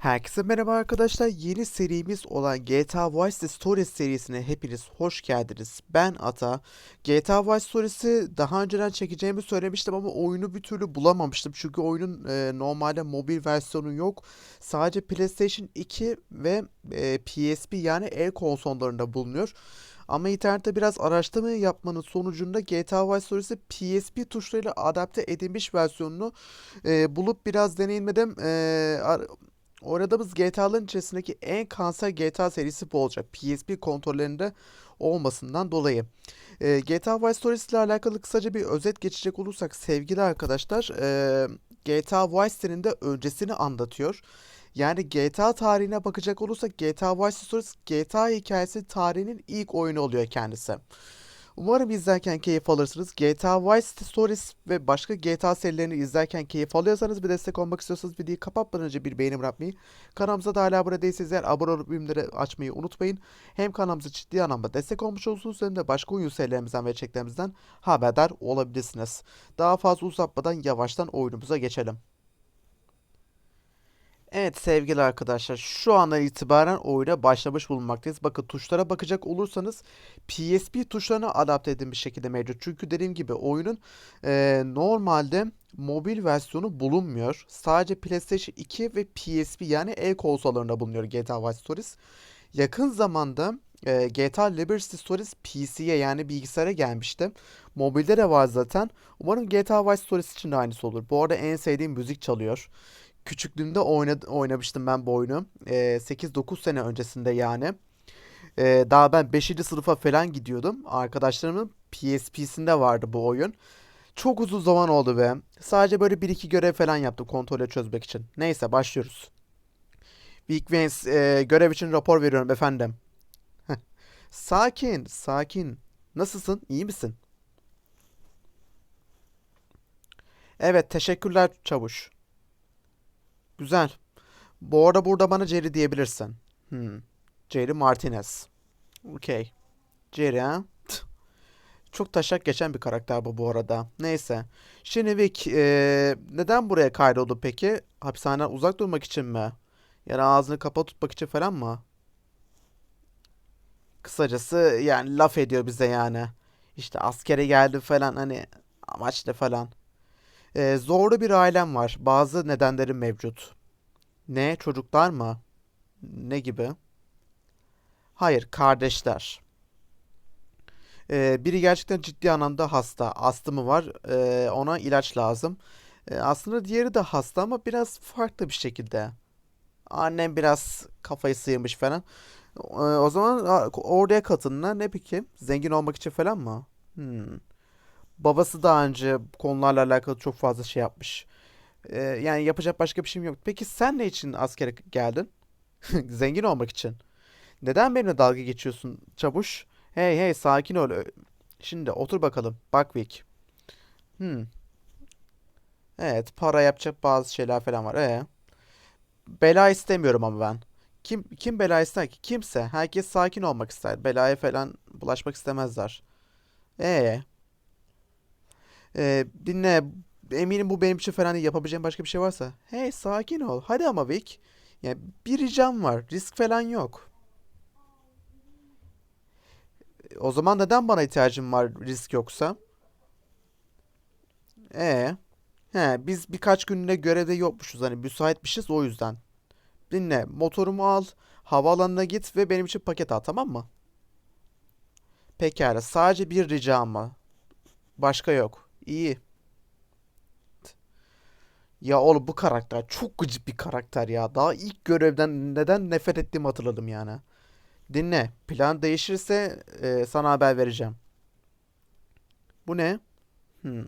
Herkese merhaba arkadaşlar. Yeni serimiz olan GTA Vice City Stories serisine hepiniz hoş geldiniz. Ben Ata. GTA Vice Stories'i daha önceden çekeceğimi söylemiştim ama oyunu bir türlü bulamamıştım. Çünkü oyunun e, normalde mobil versiyonu yok. Sadece PlayStation 2 ve e, PSP yani el konsollarında bulunuyor. Ama internette biraz araştırma yapmanın sonucunda GTA Vice Stories'i PSP tuşlarıyla adapte edilmiş versiyonunu e, bulup biraz deneyimledim. E, ar- Oynadığımız GTA'ların içerisindeki en kanser GTA serisi bu olacak. PSP kontrollerinde olmasından dolayı. Ee, GTA Vice Stories ile alakalı kısaca bir özet geçecek olursak sevgili arkadaşlar e, GTA Vice City'nin de öncesini anlatıyor. Yani GTA tarihine bakacak olursak GTA Vice Stories GTA hikayesi tarihinin ilk oyunu oluyor kendisi. Umarım izlerken keyif alırsınız. GTA Vice City Stories ve başka GTA serilerini izlerken keyif alıyorsanız bir destek olmak istiyorsanız videoyu kapatmadan önce bir beğeni bırakmayı, kanalımıza da hala abone değilseniz eğer abone olup bildirimleri açmayı unutmayın. Hem kanalımıza ciddi anlamda destek olmuş olursunuz hem de başka oyun serilerimizden ve içeriklerimizden haberdar olabilirsiniz. Daha fazla uzatmadan yavaştan oyunumuza geçelim. Evet sevgili arkadaşlar şu andan itibaren oyuna başlamış bulunmaktayız. Bakın tuşlara bakacak olursanız PSP tuşlarına adapte edilmiş şekilde mevcut. Çünkü dediğim gibi oyunun e, normalde mobil versiyonu bulunmuyor. Sadece PlayStation 2 ve PSP yani el konsollarında bulunuyor GTA Vice Stories. Yakın zamanda e, GTA Liberty Stories PC'ye yani bilgisayara gelmişti. Mobilde de var zaten. Umarım GTA Vice Stories için de aynısı olur. Bu arada en sevdiğim müzik çalıyor. Küçüklüğümde oynadı, oynamıştım ben bu oyunu. Ee, 8-9 sene öncesinde yani. Ee, daha ben 5. sınıfa falan gidiyordum. Arkadaşlarımın PSP'sinde vardı bu oyun. Çok uzun zaman oldu be. Sadece böyle bir iki görev falan yaptım kontrolü çözmek için. Neyse başlıyoruz. Big Vance e, görev için rapor veriyorum efendim. Sakin, sakin. Nasılsın? İyi misin? Evet, teşekkürler çavuş. Güzel. Bu arada burada bana Jerry diyebilirsin. Hmm. Jerry Martinez. Okey. Jerry ha? Çok taşak geçen bir karakter bu bu arada. Neyse. Şimdi Vic, eee, neden buraya kaydoldu peki? Hapishaneden uzak durmak için mi? Yani ağzını kapalı tutmak için falan mı? Kısacası yani laf ediyor bize yani. İşte askere geldi falan hani amaçlı falan. Eee, zorlu bir ailem var. Bazı nedenlerim mevcut. Ne? Çocuklar mı? Ne gibi? Hayır, kardeşler. Ee, biri gerçekten ciddi anlamda hasta. Astımı var. Ee, ona ilaç lazım. Ee, aslında diğeri de hasta ama biraz farklı bir şekilde. Annem biraz kafayı sıyırmış falan. Ee, o zaman oraya katılımlar ne peki? Zengin olmak için falan mı? Hmm. Babası daha önce konularla alakalı çok fazla şey yapmış. Ee, yani yapacak başka bir şeyim yok. Peki sen ne için askere geldin? Zengin olmak için. Neden benimle dalga geçiyorsun çavuş? Hey hey sakin ol. Şimdi otur bakalım. Bak Vic. Hmm. Evet para yapacak bazı şeyler falan var. Ee, bela istemiyorum ama ben. Kim kim bela ister ki? Kimse. Herkes sakin olmak ister. Belaya falan bulaşmak istemezler. Ee, e, dinle. Eminim bu benim için falan değil. Yapabileceğim başka bir şey varsa. Hey sakin ol. Hadi ama Vic. Ya bir ricam var. Risk falan yok. O zaman neden bana ihtiyacın var risk yoksa? E, he biz birkaç günlüğüne görevde yokmuşuz hani müsaitmişiz o yüzden. Dinle motorumu al, havaalanına git ve benim için paket al tamam mı? Pekala sadece bir ricam var. Başka yok. İyi. Ya oğlum bu karakter çok gıcık bir karakter ya. Daha ilk görevden neden nefret ettiğimi hatırladım yani. Dinle. Plan değişirse e, sana haber vereceğim. Bu ne? Hmm.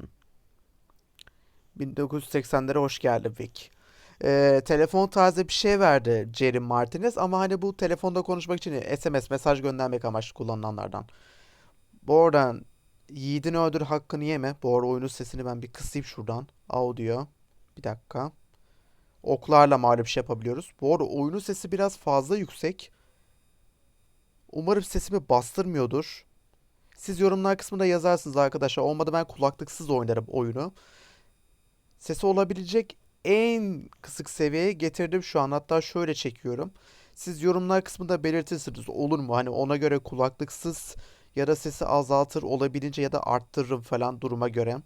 1980'lere hoş geldin Vic. E, telefon tarzı bir şey verdi Jerry Martinez ama hani bu telefonda konuşmak için SMS mesaj göndermek amaçlı kullanılanlardan. Bu arada yiğidini öldür hakkını yeme. Bu arada oyunun sesini ben bir kısayım şuradan. Audio. Bir dakika. Oklarla malum şey yapabiliyoruz. Bu arada oyunun sesi biraz fazla yüksek. Umarım sesimi bastırmıyordur. Siz yorumlar kısmında yazarsınız arkadaşlar. Olmadı ben kulaklıksız oynarım oyunu. Sesi olabilecek en kısık seviyeye getirdim şu an. Hatta şöyle çekiyorum. Siz yorumlar kısmında belirtirsiniz olur mu? Hani ona göre kulaklıksız ya da sesi azaltır olabildiğince ya da arttırırım falan duruma göre.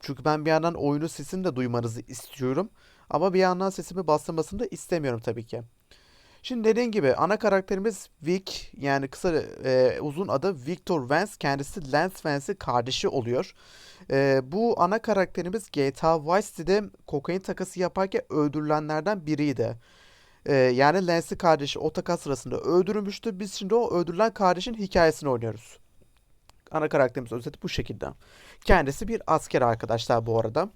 Çünkü ben bir yandan oyunun sesini de duymanızı istiyorum. Ama bir yandan sesimi bastırmasını da istemiyorum tabii ki. Şimdi dediğim gibi ana karakterimiz Vic yani kısa e, uzun adı Victor Vance kendisi Lance Vance'in kardeşi oluyor. E, bu ana karakterimiz GTA Vice City'de kokain takası yaparken öldürülenlerden biriydi. E, yani Lance'in kardeşi o takas sırasında öldürülmüştü. Biz şimdi o öldürülen kardeşin hikayesini oynuyoruz. Ana karakterimiz özeti bu şekilde. Kendisi bir asker arkadaşlar bu arada.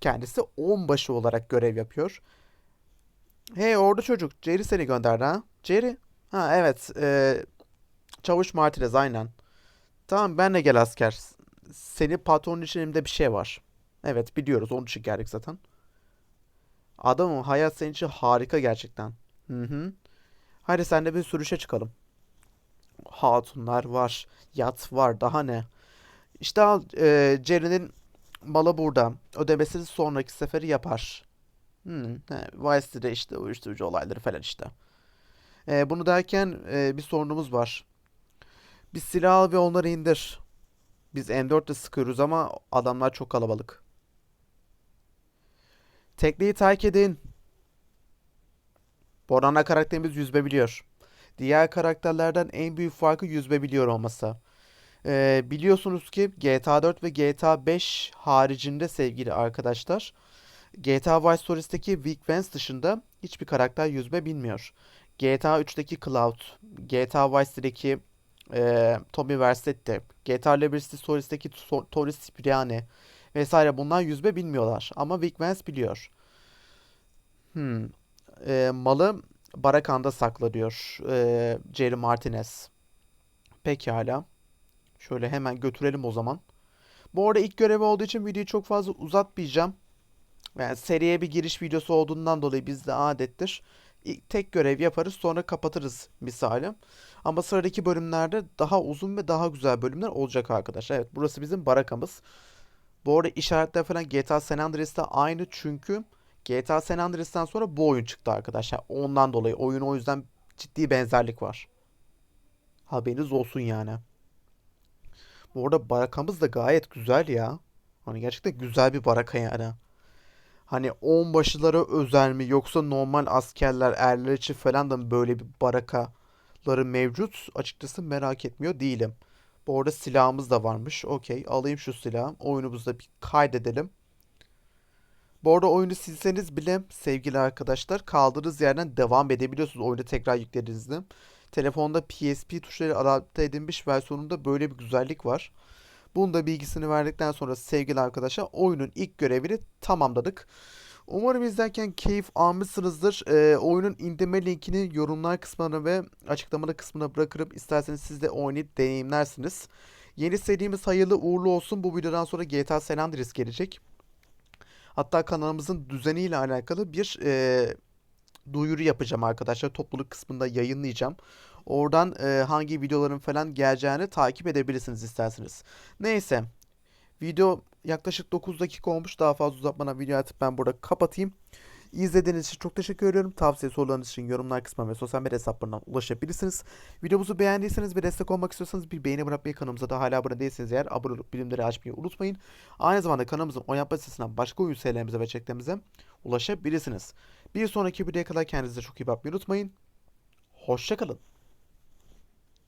Kendisi onbaşı olarak görev yapıyor. Hey orada çocuk. Jerry seni gönderdi ha? Jerry? Ha evet. e, Çavuş Martinez aynen. Tamam benle gel asker. Senin patronun için elimde bir şey var. Evet biliyoruz onun için geldik zaten. Adamım hayat senin için harika gerçekten. Hı hı. Hadi sen de bir sürüşe çıkalım. Hatunlar var. Yat var. Daha ne? İşte al e, Jerry'nin malı burada. Ödemesini sonraki seferi yapar. Hmm, he, Vice City'de işte uyuşturucu olayları falan işte. E, bunu derken e, bir sorunumuz var. Bir silah al ve onları indir. Biz M4 ile sıkıyoruz ama adamlar çok kalabalık. Tekneyi terk edin. Borana karakterimiz yüzme biliyor. Diğer karakterlerden en büyük farkı yüzme biliyor olması. Ee, biliyorsunuz ki GTA 4 ve GTA 5 haricinde sevgili arkadaşlar, GTA Vice Stories'teki Vic Vance dışında hiçbir karakter yüzme bilmiyor. GTA 3'teki Cloud, GTA Vice City'deki e, Tommy Vercetti, GTA Liberty Stories'teki So- Torres vesaire bunlar yüzme bilmiyorlar. Ama Vic Vance biliyor. Hmm. E, malı Barakan'da sakla diyor e, Jerry Martinez. Pekala. Şöyle hemen götürelim o zaman. Bu arada ilk görevi olduğu için videoyu çok fazla uzatmayacağım. Yani seriye bir giriş videosu olduğundan dolayı bizde adettir. İlk tek görev yaparız sonra kapatırız misali. Ama sıradaki bölümlerde daha uzun ve daha güzel bölümler olacak arkadaşlar. Evet burası bizim barakamız. Bu arada işaretler falan GTA San Andreas'ta aynı çünkü GTA San Andreas'tan sonra bu oyun çıktı arkadaşlar. Ondan dolayı oyun o yüzden ciddi benzerlik var. Haberiniz olsun yani. Bu arada barakamız da gayet güzel ya. Hani gerçekten güzel bir baraka yani. Hani onbaşılara özel mi yoksa normal askerler, erler için falan da böyle bir barakaları mevcut? Açıkçası merak etmiyor değilim. Bu arada silahımız da varmış. Okey, alayım şu silahı. Oyunumuzda bir kaydedelim. Bu arada oyunu silseniz bile sevgili arkadaşlar kaldığınız yerden devam edebiliyorsunuz oyunu tekrar yüklediğinizde. Telefonda PSP tuşları adapte edilmiş versiyonunda böyle bir güzellik var. Bunun da bilgisini verdikten sonra sevgili arkadaşlar oyunun ilk görevini tamamladık. Umarım izlerken keyif almışsınızdır. Ee, oyunun indirme linkini yorumlar kısmına ve açıklamada kısmına bırakırım. İsterseniz siz de oynayıp deneyimlersiniz. Yeni serimiz hayırlı uğurlu olsun. Bu videodan sonra GTA San Andreas gelecek. Hatta kanalımızın düzeniyle alakalı bir e, duyuru yapacağım arkadaşlar. Topluluk kısmında yayınlayacağım. Oradan e, hangi videoların falan geleceğini takip edebilirsiniz isterseniz. Neyse. Video yaklaşık 9 dakika olmuş. Daha fazla uzatmadan video atıp ben burada kapatayım. İzlediğiniz için çok teşekkür ediyorum. Tavsiye sorularınız için yorumlar kısmına ve sosyal medya hesaplarından ulaşabilirsiniz. Videomuzu beğendiyseniz ve destek olmak istiyorsanız bir beğeni bırakmayı kanalımıza da hala abone değilseniz eğer abone olup bildirimleri açmayı unutmayın. Aynı zamanda kanalımızın oynatma sitesinden başka oyun serilerimize ve çeklerimize ulaşabilirsiniz. Bir sonraki videoya kadar kendinize çok iyi bakmayı unutmayın. Hoşçakalın.